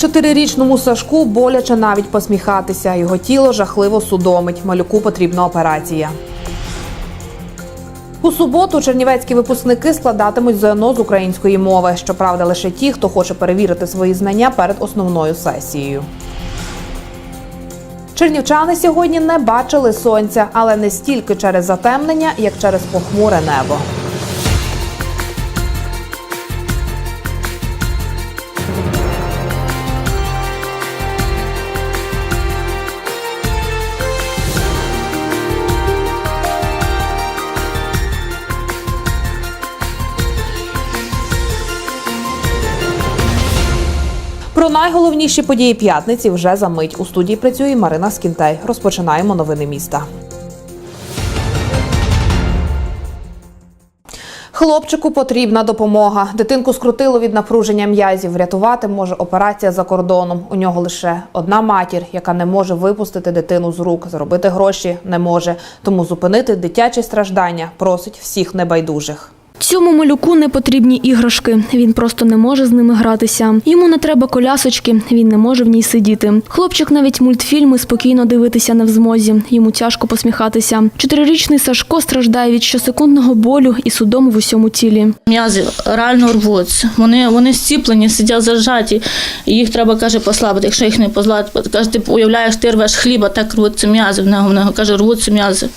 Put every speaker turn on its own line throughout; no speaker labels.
Чотирирічному Сашку боляче навіть посміхатися. Його тіло жахливо судомить. Малюку потрібна операція. У суботу чернівецькі випускники складатимуть ЗНО з української мови. Щоправда, лише ті, хто хоче перевірити свої знання перед основною сесією. Чернівчани сьогодні не бачили сонця, але не стільки через затемнення, як через похмуре небо. Про найголовніші події п'ятниці вже за мить. У студії працює Марина Скінтей. Розпочинаємо новини міста. Хлопчику потрібна допомога. Дитинку скрутило від напруження м'язів. Врятувати може операція за кордоном. У нього лише одна матір, яка не може випустити дитину з рук. Заробити гроші не може. Тому зупинити дитячі страждання просить всіх небайдужих.
Цьому малюку не потрібні іграшки. Він просто не може з ними гратися. Йому не треба колясочки, він не може в ній сидіти. Хлопчик навіть мультфільми спокійно дивитися не в змозі. Йому тяжко посміхатися. Чотирирічний Сашко страждає від щосекундного болю і судому в усьому тілі.
М'язи реально рвуться. Вони, вони стіплені, сидять зажаті. Їх треба, каже, послабити. Якщо їх не послабити, каже, ти уявляєш, ти рвеш хліба, так рвуться м'язи. В нього, в нього каже, рвуться м'язи.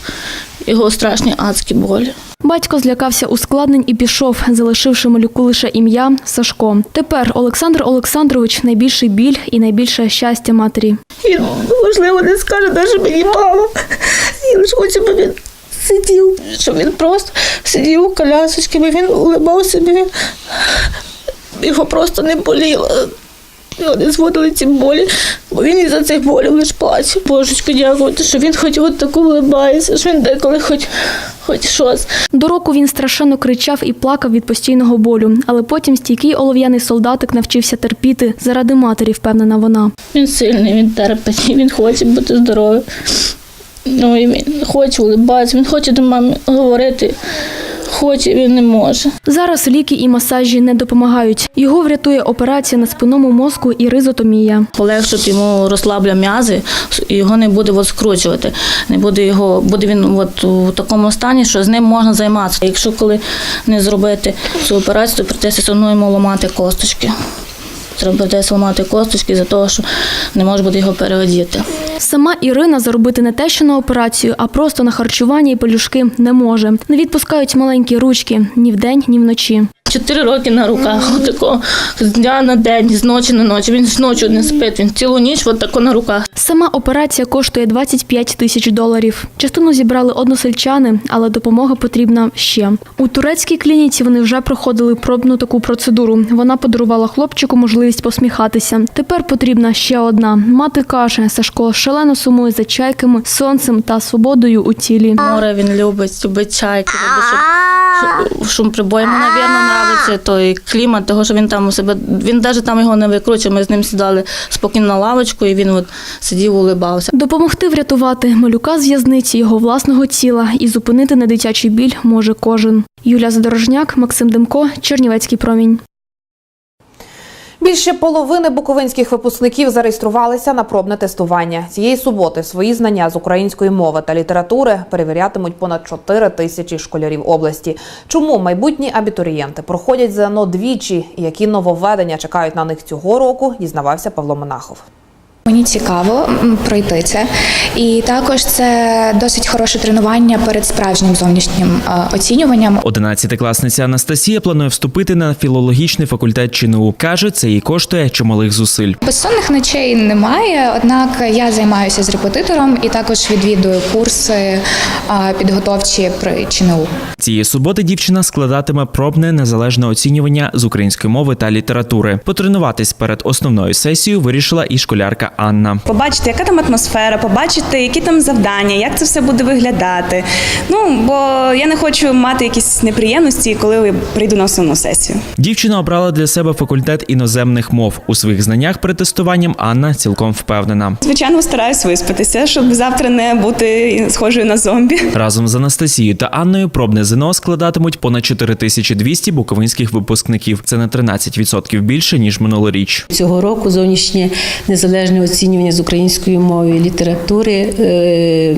Його страшні адські болі.
Батько злякався ускладнень і пішов, залишивши малюку лише ім'я Сашко. Тепер Олександр Олександрович найбільший біль і найбільше щастя матері.
Він, можливо, не скаже, навіть мені мало. Я лише хочу, щоб він сидів, щоб він просто сидів у колясочці, бо він улибався, бо він його просто не боліло. Його не зводили ці болі, бо він із-за цих болів лише плаче. Божечко, дякувати, що він хоч от таку улибається, що він деколи хоч, хоч щось.
До року він страшенно кричав і плакав від постійного болю, але потім стійкий олов'яний солдатик навчився терпіти заради матері, впевнена вона.
Він сильний, він терпить, він хоче бути здоровим. Ну, і він хоче улибатися, він хоче до мами говорити, хоче, він не може.
Зараз ліки і масажі не допомагають. Його врятує операція на спинному мозку і ризотомія.
Полегшить йому розслабля м'язи, його не буде от скручувати. Не буде його, буде він от у такому стані, що з ним можна займатися. Якщо коли не зробити цю операцію, то прийдеться все одно йому ламати косточки. Треба прийдеться ламати косточки за того, що не може буде його переодіти.
Сама Ірина заробити не те, що на операцію, а просто на харчування і пелюшки не може. Не відпускають маленькі ручки ні вдень, ні вночі.
Чотири роки на руках, отако, з дня на день, з ночі на ночі. Він з ночі не спить, він цілу ніч отако на руках.
Сама операція коштує 25 тисяч доларів. Частину зібрали односельчани, але допомога потрібна ще. У турецькій клініці вони вже проходили пробну таку процедуру. Вона подарувала хлопчику можливість посміхатися. Тепер потрібна ще одна. Мати каже, Сашко шалено сумує за чайками, сонцем та свободою у тілі.
Море він любить, любить чайки, любить, щоб, шум прибою. Йому, мабуть, нравиться той клімат, того, що він там у себе. Він навіть там його не викручує. Ми з ним сідали спокійно на лавочку, і він от сидів, улибався.
Допомогти врятувати малюка з в'язниці його власного тіла і зупинити недитячий біль може кожен. Юля Задорожняк, Максим Демко, Чернівецький промінь.
Більше половини буковинських випускників зареєструвалися на пробне тестування. Цієї суботи свої знання з української мови та літератури перевірятимуть понад 4 тисячі школярів області. Чому майбутні абітурієнти проходять ЗНО двічі і які нововведення чекають на них цього року, дізнавався Павло Монахов.
Мені цікаво пройти це, і також це досить хороше тренування перед справжнім зовнішнім е, оцінюванням.
Одинадцятикласниця Анастасія планує вступити на філологічний факультет ЧНУ. Каже, це їй коштує чималих зусиль.
Безсонних ночей немає, однак я займаюся з репетитором і також відвідую курси підготовчі при ЧНУ.
Цієї суботи дівчина складатиме пробне незалежне оцінювання з української мови та літератури. Потренуватись перед основною сесією вирішила і школярка Анна.
Побачити, яка там атмосфера, побачити, які там завдання, як це все буде виглядати. Ну бо я не хочу мати якісь неприємності, коли прийду на основну сесію.
Дівчина обрала для себе факультет іноземних мов. У своїх знаннях перед тестуванням Анна цілком впевнена.
Звичайно, стараюсь виспатися, щоб завтра не бути схожою на зомбі.
Разом з Анастасією та Анною пробне ЗНО складатимуть понад 4200 буковинських випускників. Це на 13% більше ніж минулоріч.
Цього року зовнішнє незалежне оцінювання з української мови літератури е,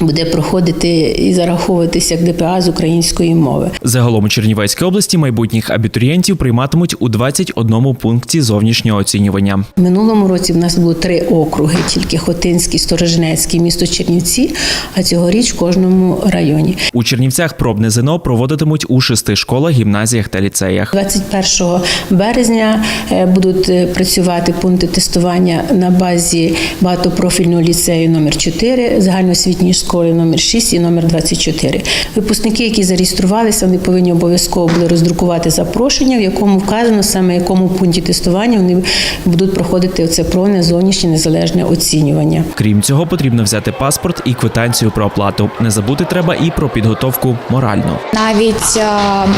буде проходити і зараховуватися як ДПА з української мови.
Загалом у Чернівецькій області майбутніх абітурієнтів прийматимуть у 21 пункті зовнішнього оцінювання.
Минулому році в нас було три округи: тільки Хотинський, Сторожинецький, місто Чернівці, а цьогоріч в кожному районі.
У Чернівцях пробне ЗНО проводитимуть у шести школах, гімназіях та ліцеях.
21 березня е, будуть е, працювати пункти тестування на базі багатопрофільного ліцею номер 4 загальноосвітньої школи номер 6 і номер 24. Випускники, які зареєструвалися, вони повинні обов'язково були роздрукувати запрошення, в якому вказано саме якому пункті тестування вони будуть проходити оце пробне зовнішнє незалежне оцінювання.
Крім цього, потрібно взяти паспорт і квитанцію про оплату. Не забути треба і про підготовку моральну.
Навіть е,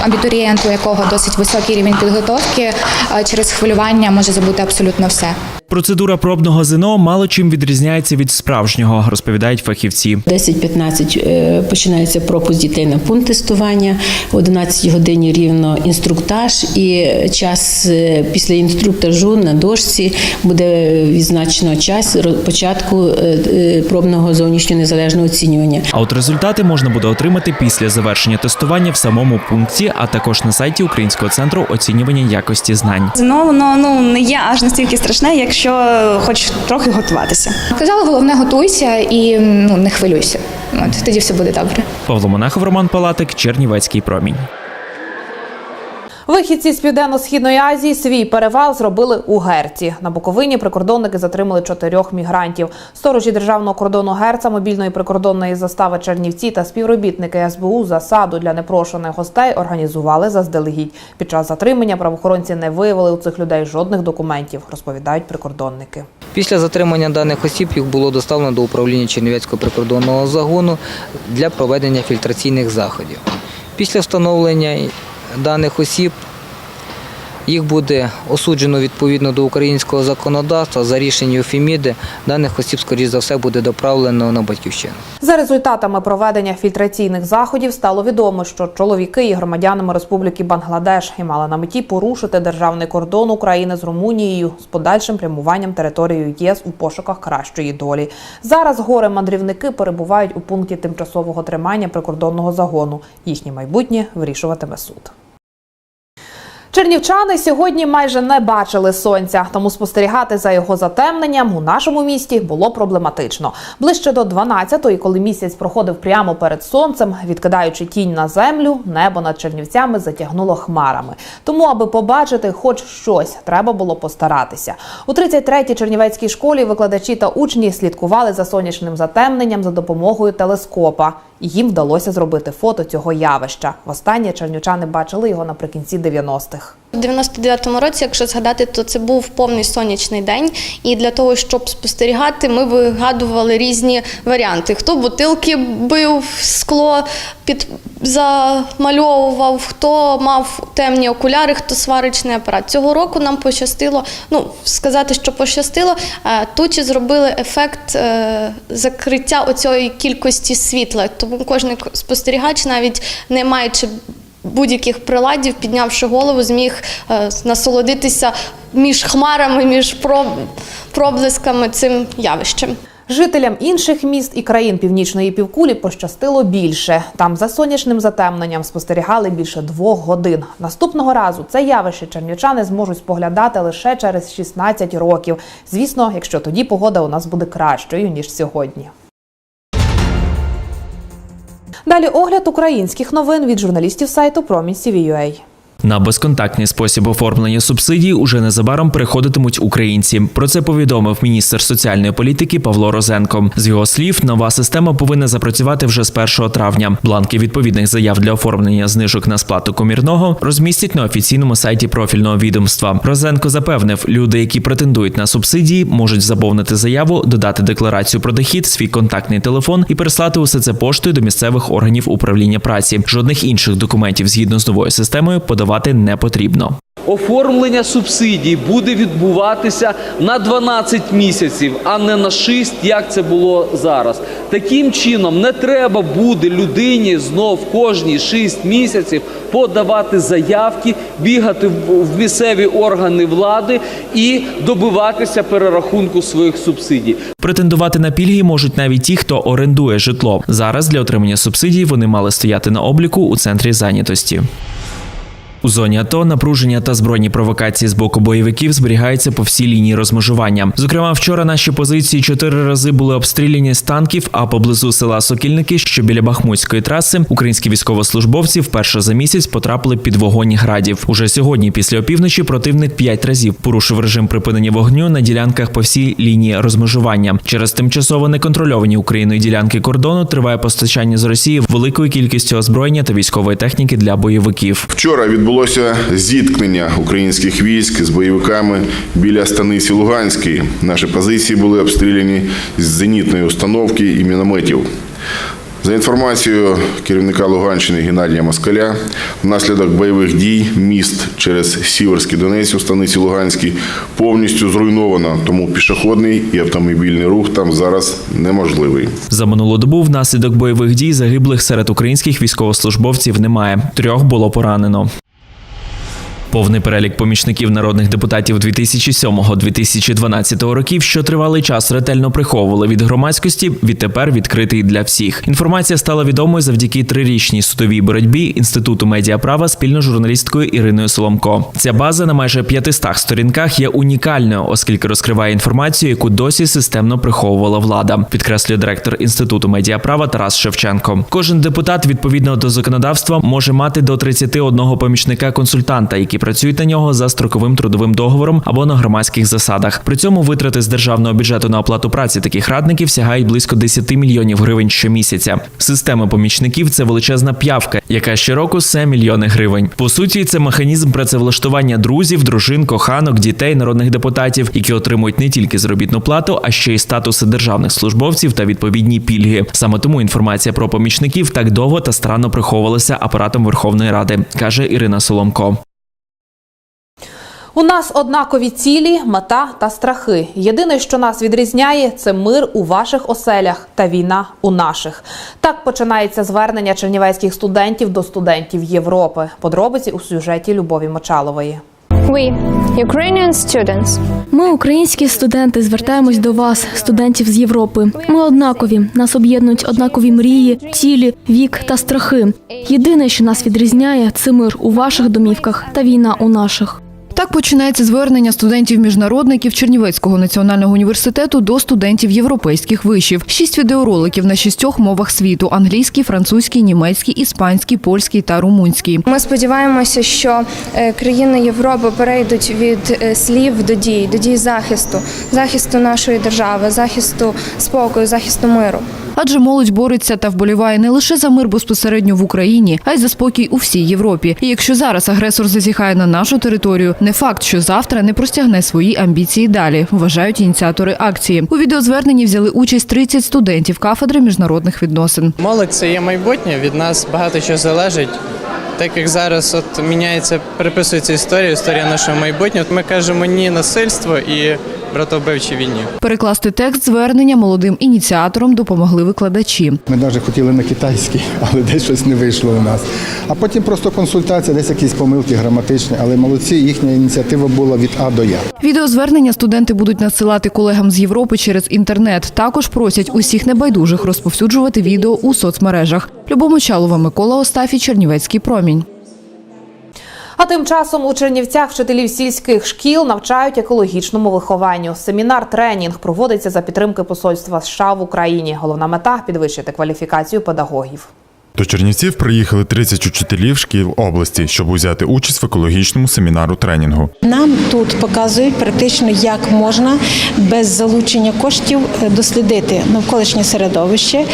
абітурієнт, у якого досить високий рівень підготовки, е, через хвилювання може забути абсолютно все.
Процедура пробного ЗНО мало чим відрізняється від справжнього, розповідають фахівці.
10-15 е, починається пропуск дітей на пункт тестування, о 11 годині рівно інструктаж, і час е, після інструктажу на дошці буде відзначено час початку е, пробного зовнішнього незалежного оцінювання.
А от результати можна буде отримати після завершення тестування в самому пункті, а також на сайті Українського центру оцінювання якості знань.
Знову воно ну не є аж настільки страшне, якщо хоч трохи готуватися.
Казала, головне готуйся і ну не хвилюйся. От тоді все буде добре.
Павло Монахов, Роман Палатик, Чернівецький промінь.
Вихідці з південно-східної Азії свій перевал зробили у Герці. На Буковині прикордонники затримали чотирьох мігрантів. Сторожі державного кордону Герца, мобільної прикордонної застави Чернівці та співробітники СБУ засаду для непрошених гостей організували заздалегідь. Під час затримання правоохоронці не виявили у цих людей жодних документів, розповідають прикордонники.
Після затримання даних осіб їх було доставлено до управління Чернівецького прикордонного загону для проведення фільтраційних заходів. Після встановлення даних осіб їх буде осуджено відповідно до українського законодавства за рішенням Фіміди. Даних осіб, скоріш за все, буде доправлено на батьківщину.
За результатами проведення фільтраційних заходів стало відомо, що чоловіки є громадянами Республіки Бангладеш і мали на меті порушити державний кордон України з Румунією з подальшим прямуванням територією ЄС у пошуках кращої долі. Зараз горе мандрівники перебувають у пункті тимчасового тримання прикордонного загону. Їхнє майбутнє вирішуватиме суд. Чернівчани сьогодні майже не бачили сонця, тому спостерігати за його затемненням у нашому місті було проблематично. Ближче до 12-ї, коли місяць проходив прямо перед сонцем, відкидаючи тінь на землю, небо над Чернівцями затягнуло хмарами. Тому, аби побачити хоч щось, треба було постаратися. У 33-й Чернівецькій школі викладачі та учні слідкували за сонячним затемненням за допомогою телескопа. Їм вдалося зробити фото цього явища. Востаннє чернівчани бачили його наприкінці 90-х.
У 99-му році, якщо згадати, то це був повний сонячний день. І для того, щоб спостерігати, ми вигадували різні варіанти. Хто бутилки бив скло, під замальовував, хто мав темні окуляри, хто сварочний апарат. Цього року нам пощастило. Ну сказати, що пощастило. е, Тучі зробили ефект е, закриття оцієї кількості світла. Тому кожен спостерігач, навіть не маючи будь-яких приладів, піднявши голову, зміг е, насолодитися між хмарами, між проб- проблисками цим явищем.
Жителям інших міст і країн північної півкулі пощастило більше. Там за сонячним затемненням спостерігали більше двох годин. Наступного разу це явище чернівчани зможуть споглядати лише через 16 років. Звісно, якщо тоді погода у нас буде кращою ніж сьогодні. Далі огляд українських новин від журналістів сайту Промінь.CVUA.
На безконтактний спосіб оформлення субсидій уже незабаром переходитимуть українці. Про це повідомив міністр соціальної політики Павло Розенко. З його слів, нова система повинна запрацювати вже з 1 травня. Бланки відповідних заяв для оформлення знижок на сплату комірного розмістять на офіційному сайті профільного відомства. Розенко запевнив, люди, які претендують на субсидії, можуть заповнити заяву, додати декларацію про дохід, свій контактний телефон і переслати усе це поштою до місцевих органів управління праці. Жодних інших документів згідно з новою системою подавати не потрібно.
Оформлення субсидій буде відбуватися на 12 місяців, а не на 6, як це було зараз. Таким чином, не треба буде людині знов кожні 6 місяців подавати заявки, бігати в місцеві органи влади і добиватися перерахунку своїх субсидій.
Претендувати на пільги можуть навіть ті, хто орендує житло. Зараз для отримання субсидій вони мали стояти на обліку у центрі зайнятості. У зоні АТО напруження та збройні провокації з боку бойовиків зберігаються по всій лінії розмежування. Зокрема, вчора наші позиції чотири рази були обстріляні з танків. А поблизу села Сокільники, що біля Бахмутської траси, українські військовослужбовці вперше за місяць потрапили під вогонь градів. Уже сьогодні, після опівночі, противник п'ять разів порушив режим припинення вогню на ділянках по всій лінії розмежування. Через тимчасово неконтрольовані Україною ділянки кордону триває постачання з Росії великої кількістю озброєння та військової техніки для бойовиків.
Вчора відбулося зіткнення українських військ з бойовиками біля станиці Луганської. Наші позиції були обстріляні з зенітної установки і мінометів. За інформацією керівника Луганщини Геннадія Москаля, внаслідок бойових дій міст через Сіверський Донець у станиці Луганській повністю зруйновано, тому пішохідний і автомобільний рух там зараз неможливий.
За минулу добу внаслідок бойових дій загиблих серед українських військовослужбовців немає. Трьох було поранено. Повний перелік помічників народних депутатів 2007-2012 років, що тривалий час ретельно приховували від громадськості, відтепер відкритий для всіх. Інформація стала відомою завдяки трирічній судовій боротьбі інституту медіаправа спільно з журналісткою Іриною Соломко. Ця база на майже 500 сторінках є унікальною, оскільки розкриває інформацію, яку досі системно приховувала влада. Підкреслює директор інституту медіаправа Тарас Шевченко. Кожен депутат відповідно до законодавства може мати до 31 помічника-консультанта, які працюють на нього за строковим трудовим договором або на громадських засадах. При цьому витрати з державного бюджету на оплату праці таких радників сягають близько 10 мільйонів гривень щомісяця. Система помічників це величезна п'явка, яка щороку се мільйони гривень. По суті, це механізм працевлаштування друзів, дружин, коханок, дітей, народних депутатів, які отримують не тільки заробітну плату, а ще й статуси державних службовців та відповідні пільги. Саме тому інформація про помічників так довго та странно приховувалася апаратом Верховної Ради, каже Ірина Соломко.
У нас однакові цілі, мета та страхи. Єдине, що нас відрізняє, це мир у ваших оселях та війна у наших. Так починається звернення чернівецьких студентів до студентів Європи. Подробиці у сюжеті Любові Мочалової.
We, Ukrainian students,
Ми, українські студенти, звертаємось до вас, студентів з Європи. Ми однакові. Нас об'єднують однакові мрії, цілі, вік та страхи. Єдине, що нас відрізняє, це мир у ваших домівках та війна у наших.
Так починається звернення студентів-міжнародників Чернівецького національного університету до студентів європейських вишів. Шість відеороликів на шістьох мовах світу: англійський, французький, німецький, іспанський, польський та румунський.
ми сподіваємося, що е, країни Європи перейдуть від е, слів до дій, до дій захисту, захисту нашої держави, захисту спокою, захисту миру.
Адже молодь бореться та вболіває не лише за мир безпосередньо в Україні, а й за спокій у всій Європі. І якщо зараз агресор зазіхає на нашу територію, не факт, що завтра не простягне свої амбіції далі, вважають ініціатори акції. У відеозверненні взяли участь 30 студентів кафедри міжнародних відносин.
Молодь це є майбутнє. Від нас багато чого залежить. Так як зараз от міняється, переписується історія, історія нашого майбутнього. Ми кажемо ні насильству і братовбивчій війні.
Перекласти текст звернення молодим ініціаторам допомогли викладачі.
Ми навіть хотіли на китайський, але десь щось не вийшло у нас. А потім просто консультація, десь якісь помилки граматичні, але молодці, їхня ініціатива була від А до Я.
Відеозвернення студенти будуть надсилати колегам з Європи через інтернет. Також просять усіх небайдужих розповсюджувати відео у соцмережах. Любому Чалова, Микола Остафій, Чернівецький промінь.
А тим часом у Чернівцях вчителів сільських шкіл навчають екологічному вихованню. Семінар тренінг проводиться за підтримки посольства США в Україні. Головна мета підвищити кваліфікацію педагогів.
До Чернівців приїхали 30 учителів шкіл області, щоб узяти участь в екологічному семінару тренінгу.
Нам тут показують практично, як можна без залучення коштів е, дослідити навколишнє середовище,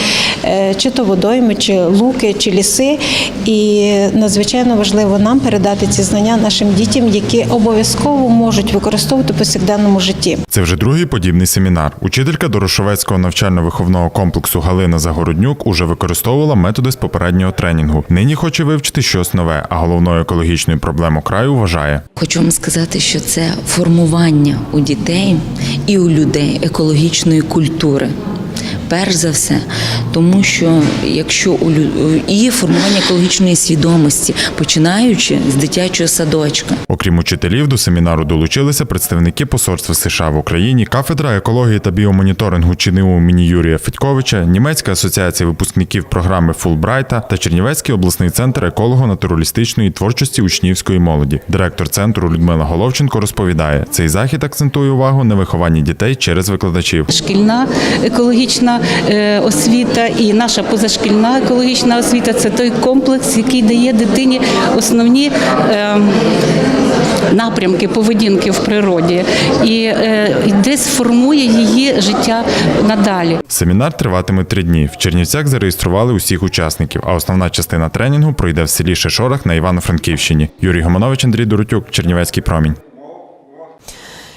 е, чи то водойми, чи луки, чи ліси. І надзвичайно важливо нам передати ці знання нашим дітям, які обов'язково можуть використовувати в повсякденному житті.
Це вже другий подібний семінар. Учителька Дорошовецького навчально-виховного комплексу Галина Загороднюк уже використовувала методи з попереднього тренінгу. Нині хоче вивчити щось нове, а головною екологічною проблемою краю вважає.
Хочу вам сказати, що це формування у дітей і у людей екологічної культури. Перш за все, тому що якщо у лю- і формування екологічної свідомості, починаючи з дитячого садочка.
Окрім учителів, до семінару долучилися представники посольства США в Україні, кафедра екології та біомоніторингу ЧНУ імені Юрія Федьковича, Німецька асоціація випускників програми Фулбрайта та Чернівецький обласний центр еколого-натуралістичної творчості учнівської молоді. Директор центру Людмила Головченко розповідає, цей захід акцентує увагу на вихованні дітей через викладачів.
Шкільна екологічна е, освіта і наша позашкільна екологічна освіта це той комплекс, який дає дитині основні е, напрямки поведінки в природі і е, десь формує її життя надалі.
Семінар триватиме три дні. В Чернівцях зареєстрували усіх учасників, а основна частина тренінгу пройде в селі Шишорах на Івано-Франківщині. Юрій Гомонович, Андрій Доротюк, Чернівецький промінь.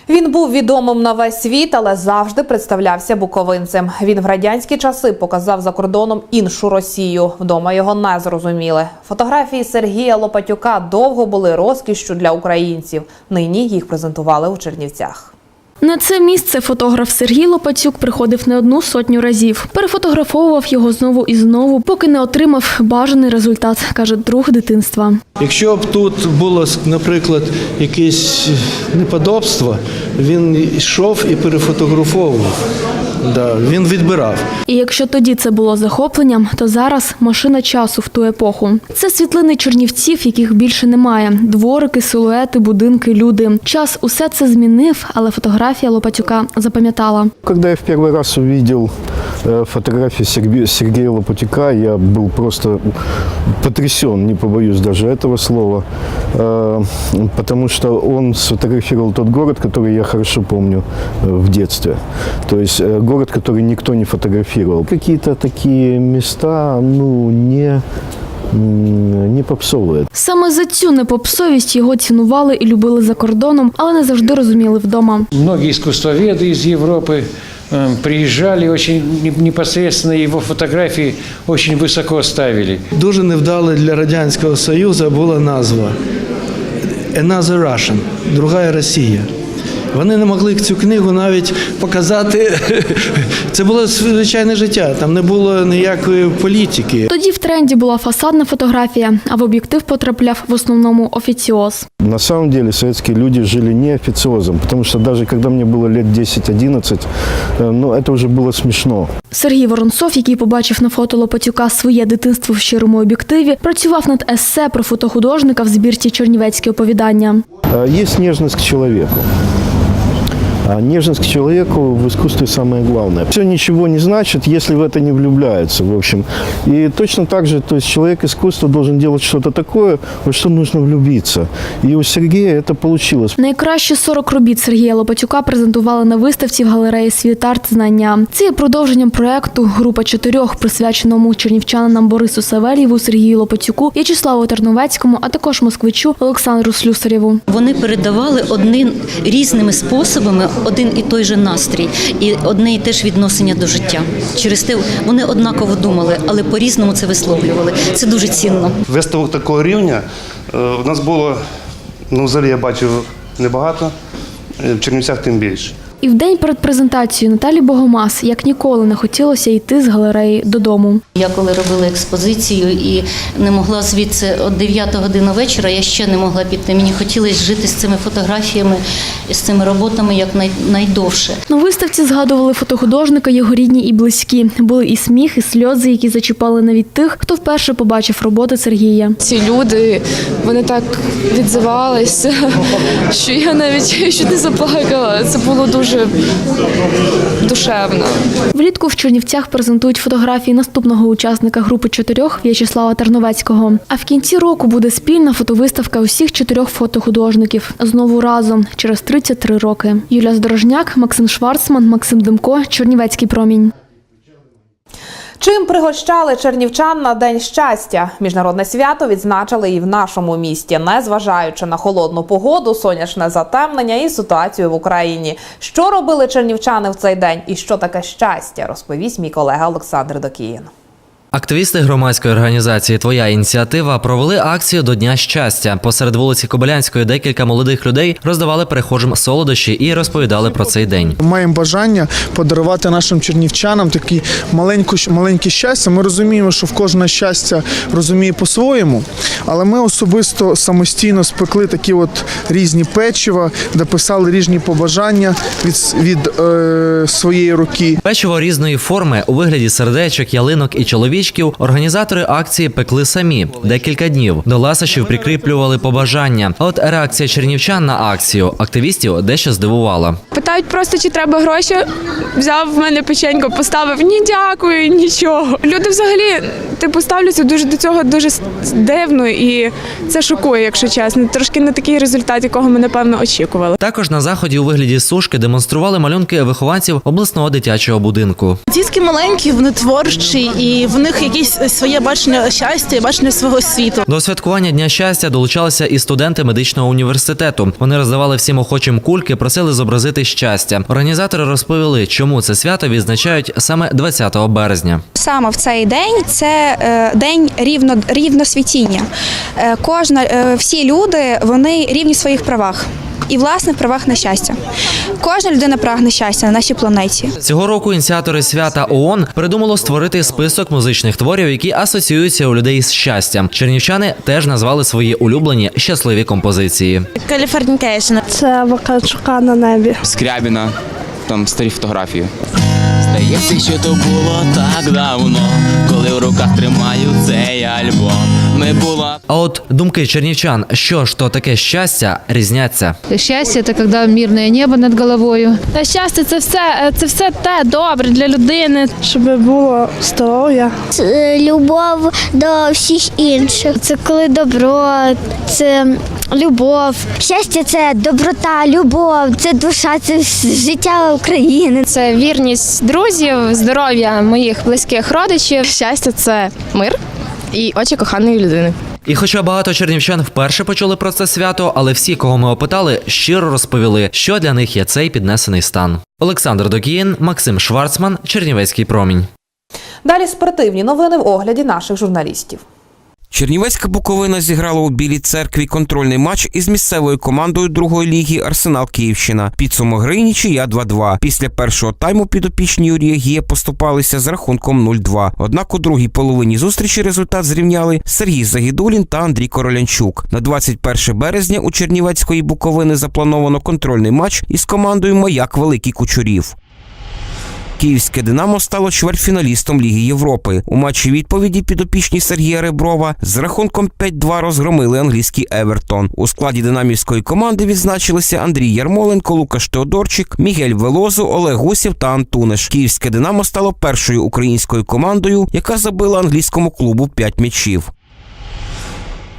Він був відомим на весь світ, але завжди представлявся буковинцем. Він в радянські часи показав за кордоном іншу Росію. Вдома його не зрозуміли. Фотографії Сергія Лопатюка довго були розкішшю для українців. Нині їх презентували у Чернівцях.
На це місце фотограф Сергій Лопацюк приходив не одну сотню разів. Перефотографовував його знову і знову, поки не отримав бажаний результат, каже друг дитинства.
Якщо б тут було, наприклад, якесь неподобство, він йшов і перефотографовував. Да, він відбирав.
І якщо тоді це було захопленням, то зараз машина часу в ту епоху. Це світлини чернівців, яких більше немає. Дворики, силуети, будинки, люди. Час усе це змінив, але фотографія Лопатюка запам'ятала.
Когда я в первый раз увидел э, фотографии Серге- Сергея Лопатюка, я был просто потрясен, не побоюсь даже этого слова, э, потому что он сфотографировал тот город, который я хорошо помню э, в детстве. То есть э, город, который никто не фотографировал. Какие-то такие места, ну, не, м, не попсовые.
Саме за цю непопсовість його цінували і любили за кордоном, але не завжди розуміли вдома.
Многие искусствоведы из Европы э, приезжали, очень не- непосредственно его фотографии очень высоко ставили.
Дуже невдале для Радянського Союзу була назва Another Russian, друга Росія. Вони не могли цю книгу навіть показати. Це було звичайне життя, там не було ніякої політики.
Тоді в тренді була фасадна фотографія, а в об'єктив потрапляв в основному офіціоз.
На самом деле советские люди жили не официозом, потому что даже когда мне было лет 10-11, э, ну, это уже было смешно.
Сергій Воронцов, який побачив на фото Лопатюка своє дитинство в щирому об'єктиві, працював над есе про фотохудожника в збірці Чернівецькі оповідання.
А Есть нежность к человеку. А нежность к человеку в искусстве самое главное. Все ничего не значит, если в это не влюбляются, в общем. И точно так же, то есть человек искусства должен делать что-то такое, во что нужно влюбиться. И у Сергея это получилось.
Найкращі 40 робіт Сергія Лопатюка презентували на виставці в галереї «Світарт. Знання. Це є продовженням проекту Група чотирьох, присвяченому чернівчанинам Борису Савельєву, Сергію Лопатюку, В'ячеславу Терновецькому, а також москвичу Олександру Слюсарєву.
Вони передавали один різними способами один і той же настрій, і одне і те ж відношення до життя. Через те вони однаково думали, але по-різному це висловлювали. Це дуже цінно.
Виставок такого рівня е, у нас було, ну взагалі я бачив небагато, е, в Чернівцях тим більше.
І в день перед презентацією Наталі Богомаз як ніколи не хотілося йти з галереї додому.
Я коли робила експозицію і не могла звідси от 9 години вечора, я ще не могла піти. Мені хотілося жити з цими фотографіями, з цими роботами як най- найдовше.
На виставці згадували фотохудожника, його рідні і близькі. Були і сміх, і сльози, які зачіпали навіть тих, хто вперше побачив роботи Сергія.
Ці люди вони так відзивалися, що я навіть чуть не заплакала. Це було дуже дуже душевно.
Влітку в Чернівцях презентують фотографії наступного учасника групи чотирьох В'ячеслава Тарновецького. А в кінці року буде спільна фотовиставка усіх чотирьох фотохудожників. Знову разом через 33 роки. Юля Здорожняк, Максим Шварцман, Максим Демко, Чернівецький промінь.
Чим пригощали чернівчан на День щастя? Міжнародне свято відзначили і в нашому місті, незважаючи на холодну погоду, сонячне затемнення і ситуацію в Україні. Що робили чернівчани в цей день і що таке щастя, розповість мій колега Олександр Докіїн.
Активісти громадської організації Твоя ініціатива провели акцію до Дня щастя. Посеред вулиці Кобилянської декілька молодих людей роздавали перехожим солодощі і розповідали про цей день.
Маємо бажання подарувати нашим чернівчанам такі маленьку маленьке щастя. Ми розуміємо, що в кожне щастя розуміє по-своєму, але ми особисто самостійно спекли такі от різні печива, де писали різні побажання від, від е, своєї руки.
Печиво різної форми у вигляді сердечок, ялинок і чоловічків організатори акції пекли самі декілька днів. До ласощів прикріплювали побажання. А от реакція чернівчан на акцію активістів дещо здивувала.
Питають просто, чи треба гроші. Взяв в мене печенько, поставив ні, дякую, нічого. Люди взагалі типу ставляться дуже до цього дуже дивно, і це шокує, якщо чесно. Трошки не такий результат, якого ми напевно очікували.
Також на заході у вигляді сушки демонстрували малюнки вихованців обласного дитячого будинку.
Дітки маленькі, вони творчі, і в них якесь своє бачення щастя, бачення свого світу.
До святкування Дня щастя долучалися і студенти медичного університету. Вони роздавали всім охочим кульки, просили зобразити щастя. Організатори розповіли, чому це свято відзначають саме 20 березня.
Саме в цей день це е, день рівно рівносвітіння. Е, Кожна е, всі люди вони рівні в своїх правах. І власне в правах на щастя. Кожна людина прагне щастя на нашій планеті.
Цього року ініціатори свята ООН придумало створити список музичних творів, які асоціюються у людей з щастям. Чернівчани теж назвали свої улюблені щасливі композиції.
Каліфорнікейшн.
Це Вакарчука на небі.
Скрябіна, там старі фотографії. Здається, що то було так давно, коли в руках тримаю цей альбом. Ми була
А от думки чернівчан, що ж то таке щастя, різняться.
Счастье – это когда мирное небо над головою. Та Щастя – це все, це все те добре для людини.
Щоб було здоров'я.
Любов до всіх інших. Це коли добро, це любов. Щастя це доброта, любов, це душа, це життя України.
Це вірність друзів, здоров'я моїх близьких родичів. Щастя – це мир і очі коханої людини.
І хоча багато чернівчан вперше почули про це свято, але всі, кого ми опитали, щиро розповіли, що для них є цей піднесений стан. Олександр Докіїн, Максим Шварцман, Чернівецький промінь.
Далі спортивні новини в огляді наших журналістів.
Чернівецька Буковина зіграла у Білій церкві контрольний матч із місцевою командою другої ліги Арсенал Київщина. Підсумок гри нічия 2-2. Після першого тайму підопічні Юрія Гія поступалися з рахунком 0-2. Однак у другій половині зустрічі результат зрівняли Сергій Загідулін та Андрій Королянчук. На 21 березня у Чернівецької Буковини заплановано контрольний матч із командою Маяк Великий Кучурів. Київське Динамо стало чвертьфіналістом Ліги Європи. У матчі відповіді підопічні Сергія Реброва з рахунком 5-2 розгромили англійський Евертон. У складі динамівської команди відзначилися Андрій Ярмоленко, Лукаш Теодорчик, Мігель Велозу, Олег Гусів та Антунеш. Київське Динамо стало першою українською командою, яка забила англійському клубу 5 м'ячів.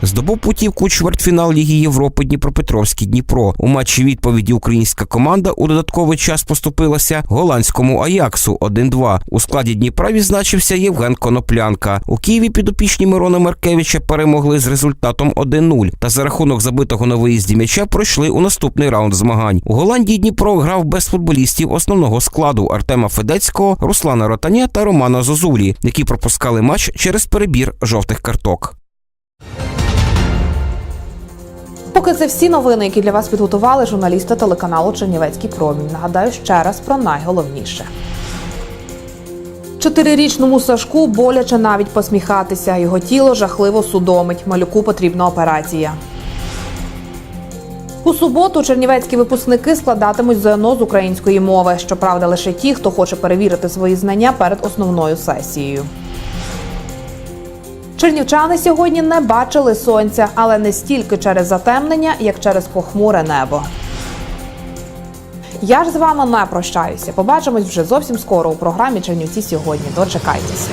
Здобув путівку у чвертьфінал Ліги Європи Дніпропетровський Дніпро. У матчі відповіді українська команда у додатковий час поступилася голландському Аяксу 1-2. У складі Дніпра відзначився Євген Коноплянка. У Києві підопічні Мирона Маркевича перемогли з результатом 1-0 та за рахунок забитого на виїзді м'яча пройшли у наступний раунд змагань. У Голландії Дніпро грав без футболістів основного складу Артема Федецького, Руслана Ротаня та Романа Зозулі, які пропускали матч через перебір жовтих карток.
Поки це всі новини, які для вас підготували журналісти телеканалу Чернівецький промінь. Нагадаю ще раз про найголовніше. Чотирирічному Сашку боляче навіть посміхатися. Його тіло жахливо судомить. Малюку потрібна операція. У суботу чернівецькі випускники складатимуть ЗНО з української мови. Щоправда, лише ті, хто хоче перевірити свої знання перед основною сесією. Чернівчани сьогодні не бачили сонця, але не стільки через затемнення, як через похмуре небо. Я ж з вами не прощаюся. Побачимось вже зовсім скоро у програмі Чернівці сьогодні. Дочекайтеся.